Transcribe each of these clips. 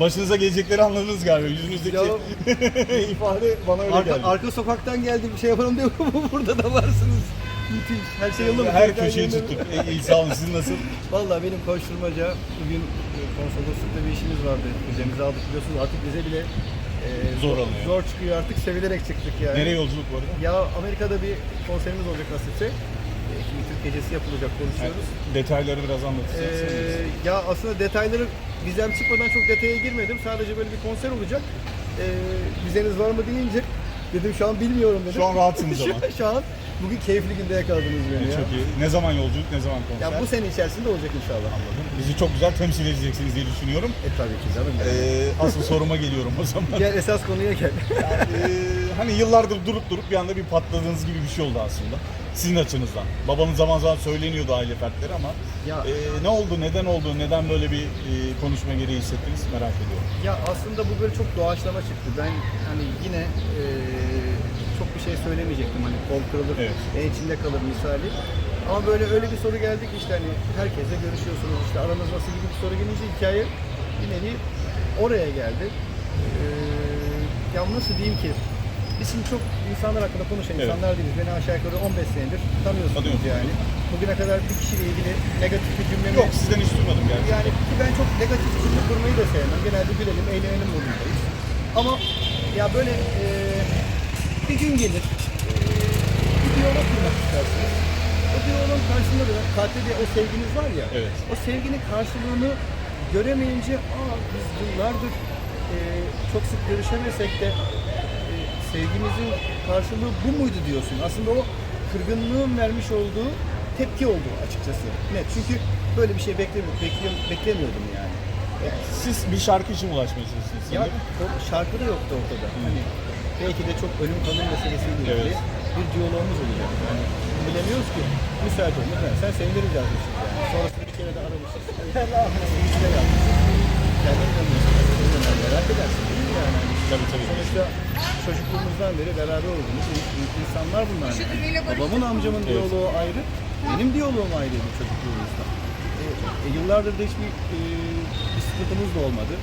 Başınıza gelecekleri anladınız galiba. Yüzünüzdeki ifade bana öyle Arka, geldi. arka sokaktan geldim bir şey yapalım diye burada da varsınız. Müthiş. Her şey yolunda mı? Her Keyifler köşeyi yerinde mi? tuttuk. E, iyi sağ olun. Siz nasıl? Vallahi benim koşturmaca bugün e, konsoloslukta bir işimiz vardı. Vizemizi aldık biliyorsunuz artık bize bile e, Zor alınıyor. Zor çıkıyor artık sevilerek çıktık yani. Nereye yolculuk bu arada? Ya Amerika'da bir konserimiz olacak nasipse. E, Şimdi Türk gecesi yapılacak konuşuyoruz. Detayları biraz anlatacağız. Ee, ya aslında detayları vizem çıkmadan çok detaya girmedim. Sadece böyle bir konser olacak. Ee, vizeniz var mı deyince dedim şu an bilmiyorum dedim. Şu an rahatsınız ama. şu, an bugün keyifli günde yakaladınız beni ya. Çok iyi. Ne zaman yolculuk, ne zaman konser? Ya bu sene içerisinde olacak inşallah. Bizi çok güzel temsil edeceksiniz diye düşünüyorum. E tabii ki canım. Ee, asıl soruma geliyorum o zaman. Gel esas konuya gel. Ee, hani yıllardır durup durup bir anda bir patladığınız gibi bir şey oldu aslında. Sizin açınızdan. Babanız zaman zaman söyleniyordu aile fertleri ama Ya- e, ne oldu, neden oldu, neden böyle bir e, konuşma gereği hissettiniz merak ediyorum. ya aslında bu böyle çok doğaçlama çıktı. Ben hani yine e, çok bir şey söylemeyecektim. Hani kol kırılır, Evet. en içinde kalır misali. Ama böyle öyle bir soru geldi ki işte hani herkesle görüşüyorsunuz işte aranız nasıl gibi bir soru gelince hikaye bir nevi oraya geldi. Ee, ya nasıl diyeyim ki biz şimdi çok insanlar hakkında konuşan Evet. insanlar değiliz. Beni aşağı yukarı 15 senedir tanıyorsunuz Tanıyorum. yani. Bugüne kadar bir kişiyle ilgili negatif bir cümlemi Yok sizden hiç duymadım gerçekten. yani ki ben çok negatif cümle kurmayı da sevmem. Genelde gülelim, eğlenelim modundayız. Ama ya böyle e, bir gün gelir, e, bir diyalog kurmak istersiniz. O diyalogun karşısında da kalpte de o sevginiz var ya, Evet. o sevginin karşılığını göremeyince, aa biz yıllardır e, çok sık görüşemesek de sevgimizin karşılığı bu muydu diyorsun. Aslında o kırgınlığın vermiş olduğu tepki oldu açıkçası. Net. Çünkü böyle bir şey beklemiyordum, bekliyorum, beklemiyordum yani. E, Siz bir şarkı için ulaşmaya çalışıyorsunuz. ya sanırım. o şarkı da yoktu ortada. Hani belki de çok ölüm kalım meselesiyle ilgili Evet. bir diyalogumuz olacak. Yani bilemiyoruz ki müsait olmak. Yani sen seviniriz yazmışız yani. Sonrasında bir kere de aramışız. Allah bir kere yapmışız. Kendin dönüyorsun. Yani merak edersin değil mi yani? Tabii tabii. Sonuçta çocukluğumuzdan beri beraber olduğumuz in- insanlar bunlar. Yani. Babamın amcamın Evet. diyaloğu ayrı, benim diyaloğum ayrıydı çocukluğumuzda. E, e, yıllardır da hiçbir e, bir sıkıntımız da olmadı.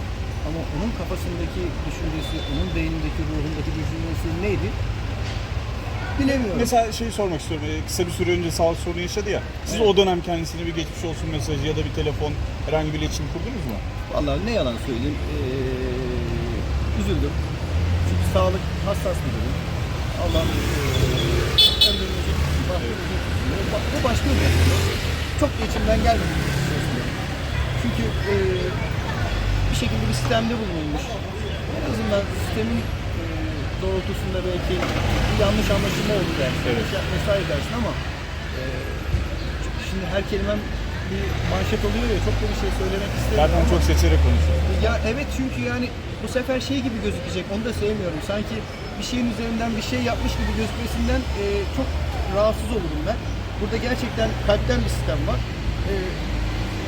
Ama onun kafasındaki düşüncesi, onun beynindeki, ruhundaki düşüncesi neydi? Bilemiyorum. Mesela şey sormak istiyorum. Ee, Kısa bir süre önce sağlık sorunu yaşadı ya. Siz o dönem kendisine bir geçmiş olsun mesajı ya da bir telefon herhangi bir iletişim kurdunuz mu? Vallahi ne yalan söyleyeyim, ee, üzüldüm. Çünkü sağlık hassas bir durum. Allah tutsun. Bu- başka bir mesele. Çok da içimden gelmedi. Çünkü ee, bir şekilde bir sistemde bulunulmuş. En azından sistemin ee, doğrultusunda belki bir yanlış anlaşılma oldu dersin. Evet. Vesaire dersin ama ee, şimdi her kelimem bir manşet oluyor ya çok da bir şey söylemek istemiyorum. Zaten çok seçerek konuşuyoruz. ya evet çünkü yani bu sefer şey gibi gözükecek onu da sevmiyorum. Sanki bir şeyin üzerinden bir şey yapmış gibi gözükmesinden e, çok rahatsız olurum ben. Burada gerçekten kalpten bir sistem var. E,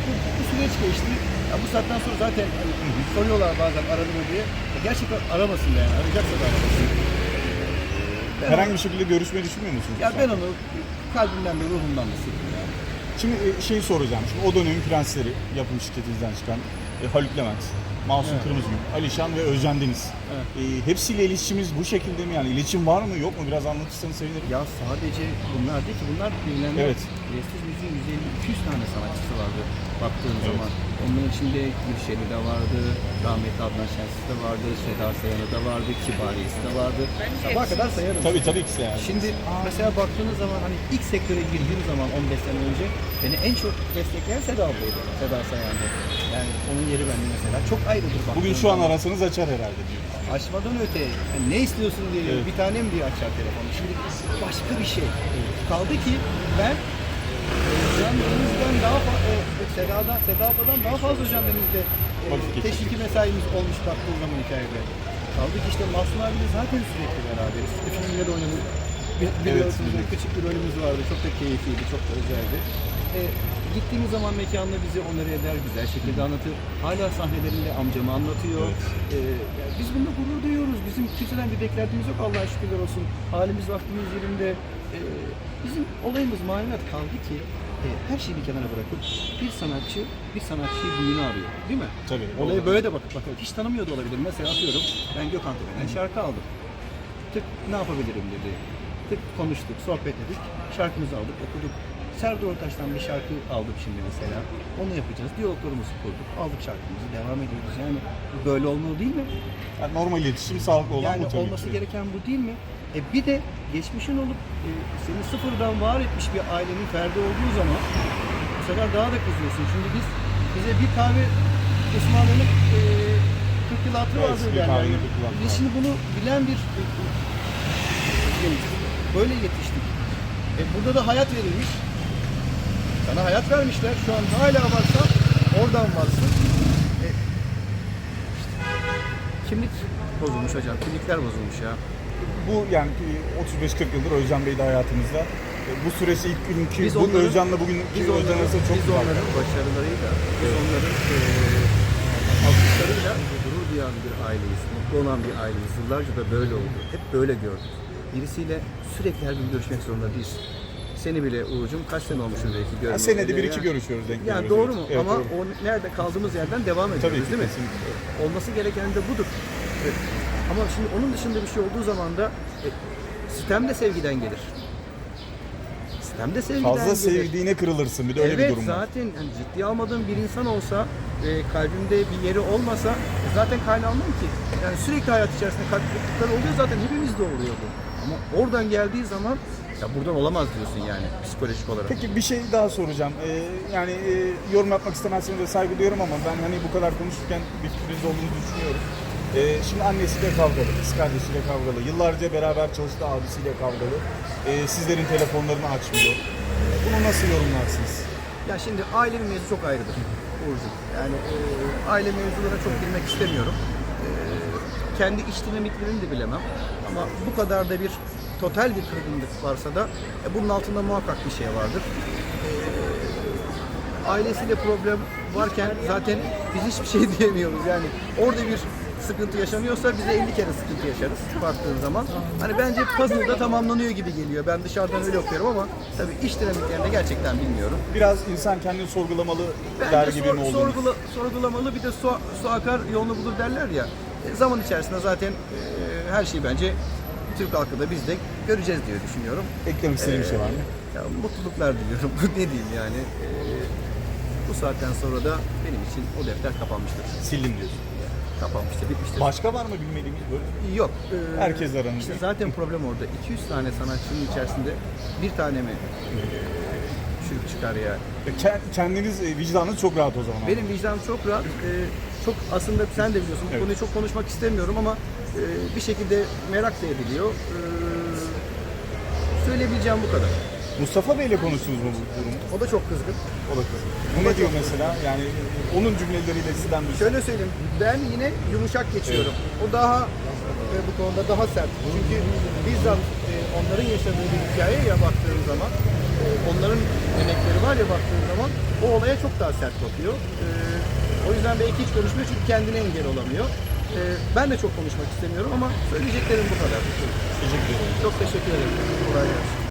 bu, bu süreç geçti. Ya bu saatten sonra zaten hani, soruyorlar bazen aradı mı diye. Ya gerçekten aramasın da yani. Arayacaksa da aramasın. Ben Herhangi bir şekilde görüşmeyi düşünmüyor musunuz? ya ben onu kalbimden de ruhumdan da sildim yani. Şimdi e, şeyi soracağım. Şimdi o dönemin prensleri yapım şirketinizden çıkan e, Haluk Levent, Masum Evet. Kırmızıgül, Alişan ve Özcan Deniz. Evet. E, hepsiyle ilişkimiz bu şekilde mi yani? İletişim var mı yok mu? Biraz anlatırsanız sevinirim. Ya sadece bunlar değil ki bunlar bilinenler. Evet. Prestij müziğin 150-200 tane sanatçısı vardı baktığın Evet. zaman. Onun içinde Gülşen'i de vardı, rahmetli Adnan Şensiz de vardı, Seda Sayan'ı da vardı, Kibariyesi de vardı. Sabaha kadar sayarım. Tabii tabii ki yani. Şimdi mesela baktığınız zaman hani ilk sektöre girdiğim zaman 15 sene önce beni en çok destekleyen Seda ablaydı. Seda Sayan'dı. Yani onun yeri bende mesela. Çok ayrıdır Bugün şu an zaman. arasanız açar herhalde diyor. Açmadan öte yani ne istiyorsun diye Evet. bir tanem diye açar telefonu. Şimdi başka bir şey. Kaldı ki ben e, Can Deniz'den daha fazla, Seda'dan, Seda abladan daha fazla Can Deniz'de e, teşviki mesaimiz olmuş baktığım zaman hikayede. Kaldı ki işte Mahsun abiyle zaten sürekli beraberiz. Filmde de oynadık. Bir, bir Evet, küçük bir rolümüz vardı. Çok da keyifliydi, çok da özeldi. E, gittiğimiz zaman mekanla bizi onları eder, güzel şekilde anlatır. Hala sahnelerinde amcamı anlatıyor. Evet. Ee, yani biz bununla gurur duyuyoruz. Bizim kimseden bir beklentimiz yok Allah'a şükürler olsun. Halimiz vaktimiz yerinde. Ee, bizim olayımız maneviyat kaldı ki e, her şeyi bir kenara bırakıp bir sanatçı bir sanatçıyı büyüğünü arıyor. Değil mi? Tabii. Olaya böyle de bakıp bakıp hiç tanımıyor da olabilir. Mesela atıyorum ben Gökhan Tepe'den şarkı aldım. Tık ne yapabilirim dedi. Tık konuştuk, sohbet ettik. Şarkımızı aldık, okuduk. Serdar Ortaç'tan bir şarkı aldık şimdi mesela. Onu yapacağız. Diyaloglarımızı kurduk. Aldık şarkımızı. Devam ediyoruz. Yani böyle olmalı değil mi? Yani normal iletişim sağlıklı olan yani bu tabii olması ki. gereken bu değil mi? E bir de geçmişin olup e, seni sıfırdan var etmiş bir ailenin ferdi olduğu zaman bu sefer daha da kızıyorsun. Şimdi biz bize bir kahve ısmarlanıp e, 40 yıl hatırı Evet, vardır 40 yıl hatırı Biz şimdi bunu bilen bir e. Böyle yetiştik. E, burada da hayat verilmiş. Sana hayat vermişler. Şu an hala varsa oradan varsın. E, kimlik bozulmuş hocam. Kimlikler bozulmuş ya. Bu yani e, 35-40 yıldır Özcan Bey de hayatımızda. E, Bu süreçte ilk günkü Biz bu onların- Özcan'la bugünkü Biz Özcan arasında çok biz onların var. başarılarıyla, biz onların e, alkışlarıyla gurur duyan bir aileyiz. Mutlu olan bir aileyiz. Yıllarca da böyle oldu. Hep böyle gördük. Birisiyle sürekli her gün görüşmek zorunda değiliz. Seni bile Uğur'cum kaç sene olmuşsun belki Yani görmeyeli. senede bir iki Yani- görüşüyoruz denk Yani doğru mu? Evet, Ama doğru. o nerede kaldığımız yerden devam ediyoruz Tabii ki, değil mi? kesinlikle. Olması gereken de budur. Evet. Ama şimdi onun dışında bir şey olduğu zaman da e, sitem de sevgiden gelir. Sitem de sevgiden Fazla gelir. sevdiğine kırılırsın bir de öyle evet bir durum var. zaten hani ciddiye almadığım bir insan olsa e, kalbimde bir yeri olmasa e, zaten almam ki. Yani sürekli hayat içerisinde kalp kırıklıkları oluyor zaten hepimizde oluyor bu. Ama oradan geldiği zaman ya buradan olamaz diyorsun yani psikolojik olarak. Peki bir şey daha soracağım. Ee, yani e, yorum yapmak istemezseniz de saygı duyuyorum ama ben hani bu kadar konuşurken bir olduğunu düşünüyorum. Ee, şimdi annesiyle kavgalı, kız kardeşiyle kavgalı, yıllarca beraber çalıştı abisiyle kavgalı. Ee, sizlerin telefonlarını açmıyor. Bunu nasıl yorumlarsınız? Ya şimdi aile mevzu çok ayrıdır Uğurcuğum. Yani e, aile mevzularına çok girmek istemiyorum. E, kendi iç dinamiklerini de bilemem. Ama bu kadar da bir total bir kırgınlık varsa da e, bunun altında muhakkak bir şey vardır. E, ailesiyle problem varken zaten biz hiçbir şey diyemiyoruz. Yani orada bir sıkıntı yaşanıyorsa biz de 50 kere sıkıntı yaşarız baktığın zaman. Hani bence puzzle da tamamlanıyor gibi geliyor. Ben dışarıdan öyle okuyorum ama tabii iş dinamiklerini gerçekten bilmiyorum. Biraz insan kendini sorgulamalı Bence der gibi sor- mi olduğunu? sorgula, sorgulamalı bir de su, su akar yolunu bulur derler ya. E, zaman içerisinde zaten e, her şeyi bence Türk halkı da biz de göreceğiz diye düşünüyorum. Eklemek istediğim bir şey var mı? Ya, mutluluklar diliyorum. ne diyeyim yani. E, bu saatten sonra da benim için o defter kapanmıştır. Sildim diyorsun. Kapanmıştır, bitmiştir. Başka var mı bilmediğimiz böyle? Yok. e, Herkes aranızda. İşte zaten problem orada. 200 tane sanatçının içerisinde bir tane mi e, çürük çıkar ya? Ke- Kendiniz, e, vicdanınız çok rahat o zaman. Benim vicdanım çok rahat. Ee, çok aslında sen de biliyorsun bu Evet. konuyu çok konuşmak istemiyorum ama e, bir şekilde merak da ediliyor. Ee, söyleyebileceğim bu kadar. Mustafa Bey'le konuştunuz mu bu durumu? O da çok kızgın. O da kızım. Bu ne diyor mesela? Yani onun cümleleriyle sizden bir Şöyle söyleyeyim, ben yine yumuşak geçiyorum. O daha e, bu konuda daha sert. Çünkü bizzat e, onların yaşadığı bir hikayeye baktığın zaman, e, onların emekleri var ya baktığın zaman o olaya çok daha sert bakıyor. E, o yüzden belki hiç konuşmuyor çünkü kendine engel olamıyor. E, ben de çok konuşmak istemiyorum ama söyleyeceklerim bu kadar. Teşekkür ederim. Çok teşekkür ederim. Kolay gelsin.